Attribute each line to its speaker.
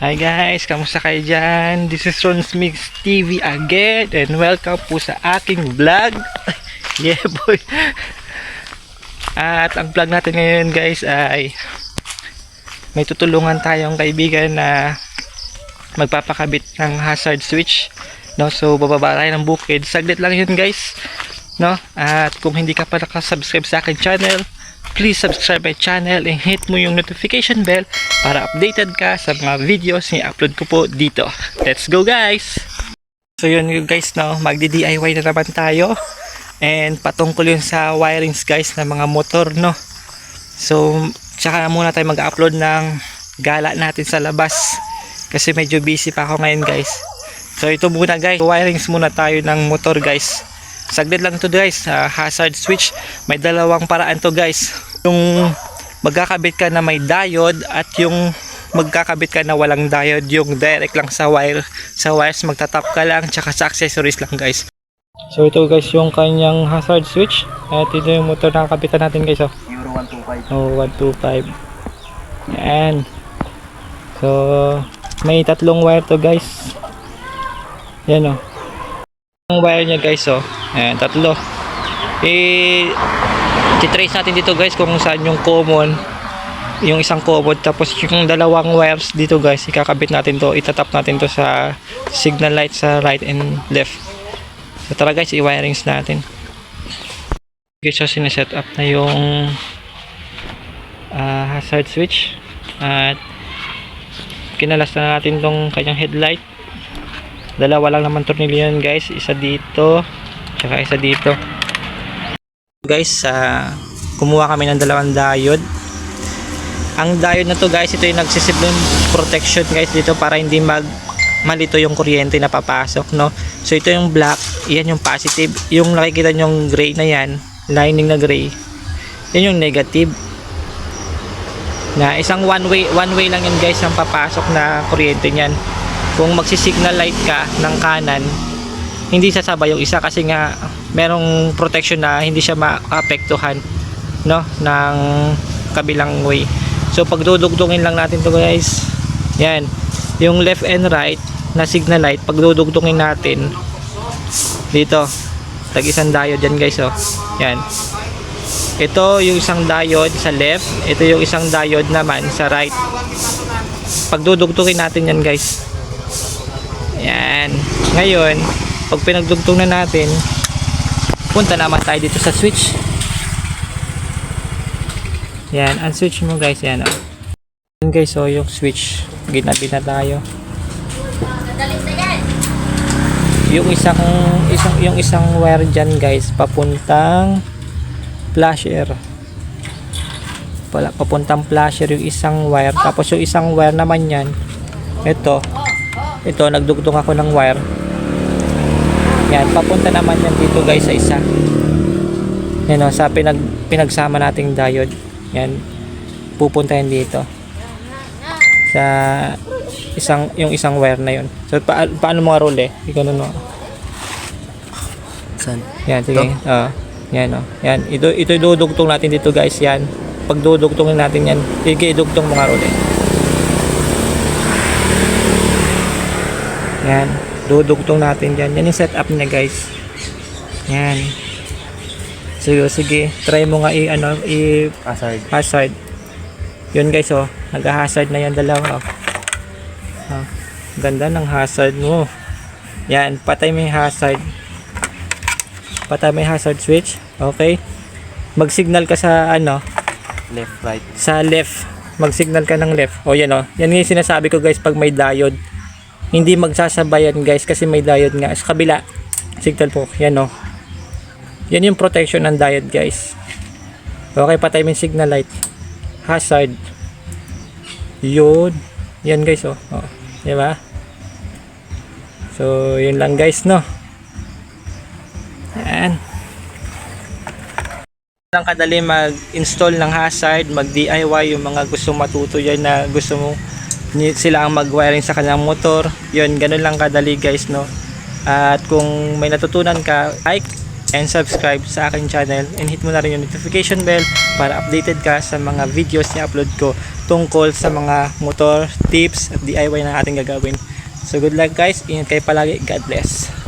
Speaker 1: Hi guys, kamusta kayo dyan? This is Ron's Mix TV again and welcome po sa aking vlog. yeah boy. At ang vlog natin ngayon guys ay may tutulungan tayong kaibigan na magpapakabit ng hazard switch. No, so bababa tayo ng bukid. Saglit lang yun guys. No? At kung hindi ka pa nakasubscribe sa akin channel, please subscribe my channel and hit mo yung notification bell para updated ka sa mga videos na upload ko po dito. Let's go guys! So yun guys, no? magdi-DIY na naman tayo. And patungkol yun sa wirings guys ng mga motor, no? So, tsaka muna tayo mag-upload ng gala natin sa labas. Kasi medyo busy pa ako ngayon guys. So ito muna guys, wirings muna tayo ng motor guys. Saglit lang to guys, ah, hazard switch. May dalawang paraan to guys. Yung magkakabit ka na may diode at yung magkakabit ka na walang diode, yung direct lang sa wire. Sa wires magtatap ka lang tsaka sa accessories lang guys. So ito guys yung kanyang hazard switch. At ito yung motor na kapitan natin guys oh.
Speaker 2: Euro 125.
Speaker 1: Oh, 125. Yan. So, may tatlong wire to guys. Yan oh. Ang wire niya guys oh. Ayan, tatlo. Eh, titrace natin dito guys kung saan yung common. Yung isang common. Tapos yung dalawang wires dito guys, ikakabit natin to. Itatap natin to sa signal light sa right and left. So tara guys, i-wirings natin. Okay, so sineset up na yung ah, hazard switch at kinalas na natin tong kanyang headlight dalawa lang naman tornilyo yan guys isa dito tsaka isa dito guys ah, kumuha kami ng dalawang diode ang diode na to guys ito yung nagsisip ng protection guys dito para hindi mag malito yung kuryente na papasok no? So ito yung black yan yung positive. Yung nakikita nyong gray na yan lining na gray yan yung negative. Na isang one way one way lang yan guys ang papasok na kuryente niyan. Kung magsi-signal light ka ng kanan hindi sasabay yung isa kasi nga merong protection na hindi siya maapektuhan no ng kabilang way. So pag dudugtungin lang natin to guys. Yan. Yung left and right na signal light pag dudugtungin natin dito tag isang diode yan guys oh. Yan. Ito yung isang diode sa left ito yung isang diode naman sa right. Pagdudugtungin natin yan guys. Yan. Ngayon pag pinagdugtong na natin punta naman tayo dito sa switch. Yan ang switch mo guys yan oh. yan guys oh yung switch. Ginabi na tayo. Yung isang isang yung isang wire dyan guys papuntang flasher wala papuntang flasher yung isang wire. Tapos yung isang wire naman yan ito. Ito nagdugtong ako ng wire yan papunta naman yan dito guys sa isa yan o sa pinag, pinagsama nating diode yan pupunta yan dito sa isang yung isang wire na yun so pa, paano mo roll eh ganun mo
Speaker 2: Saan?
Speaker 1: yan, sige. Oo. yan, oh. Yan. Ito, ito idudugtong natin dito, guys. Yan. Pag dudugtongin natin yan, sige, idugtong mga role. Yan. Dudugtong natin yan. Yan yung setup niya, guys. Yan. Sige, sige. Try mo nga i, ano, i,
Speaker 2: Hazard.
Speaker 1: hazard. Yun, guys, oh. Nag-hazard na yan dalawa, oh. Oh. Ganda ng hazard mo. Yan. Patay yung hazard patay may hazard switch okay mag-signal ka sa ano
Speaker 2: Left, right.
Speaker 1: sa left mag-signal ka ng left o yan o yan yung sinasabi ko guys pag may diode hindi magsasabayan guys kasi may diode nga. Sa kabila signal po yan o yan yung protection ng diode guys. Okay patay mo signal light. Hazard. Yun. Yan guys o oh. di ba? So yun lang guys no? Yan. lang kadali mag-install ng hazard, mag-DIY yung mga gusto matuto yan na gusto mo sila ang mag-wiring sa kanilang motor. Yun, ganun lang kadali guys, no. At kung may natutunan ka, like, and subscribe sa aking channel and hit mo na rin yung notification bell para updated ka sa mga videos na upload ko tungkol sa mga motor, tips at DIY na ating gagawin. So good luck guys, ingat kayo palagi, God bless.